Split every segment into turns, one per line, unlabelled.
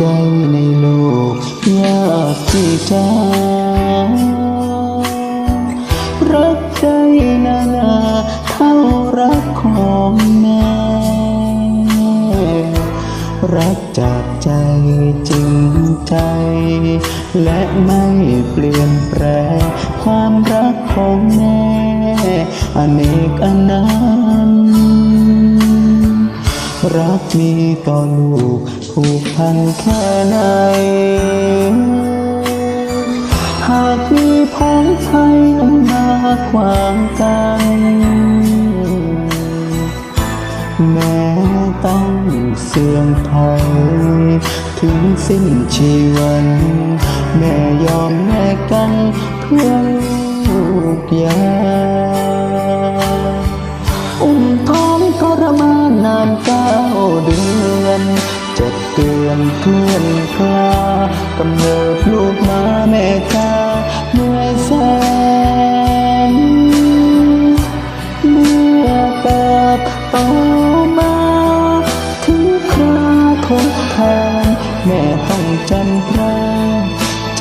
ใดในโลก ยากที่จะรักใจนานาเท่ารักของแม่ รักจากใจจริงใจ และไม่เปลี่ยนแปลงความรักของแม่อเนกอนันต์รักมีต่อลูก ผูกพันแค่ไหน หากมีพ้องไทยมาขวางกัน แม้ต้องเสื่อมถอยถึงสิ้นชีวัน แม่ยอมแลกกันเพื่อลูกยา อนเพื่อนคลากำเนิดลูกมาแม่จ้าเหนื่อแสนเมื่อเติบโตมาถึงคราทดแทนแม่ต้องจำพระ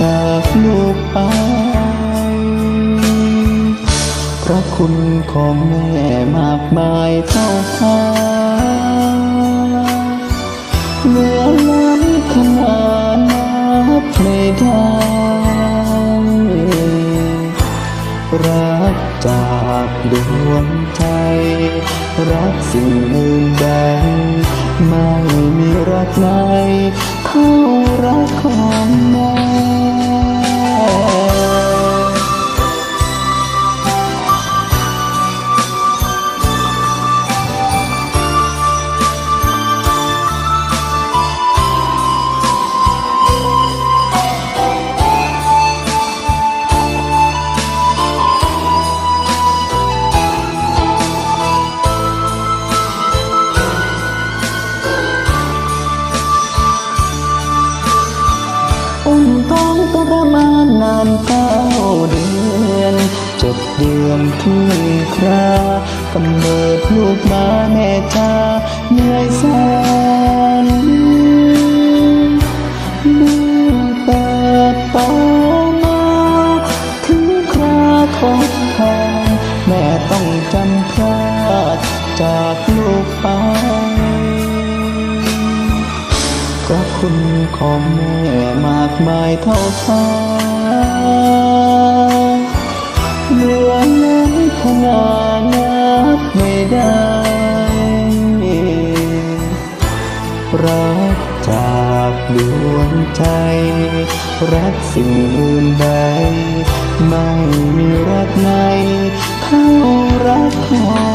จากลูกไปพระคุณของแม่มากมายเท่าฟ้าเหลือ ไม่ได้ รักจากดวงใจ รักสิ่งอื่นใด ไม่มีรักไหนเท่ารักของแม่านเก้าเดือนเจ็ดเดือนทุ่งครากำเนิดลูกมาแม่จ้าเหนื่อยแสน ระคุณของแม่มากมายเท่าฟ้าเหลือล้นขนาดนับไม่ได้ รักจากดวงใจ รักสิ่งอื่นใด ไม่มีรักไหนเท่ารักของ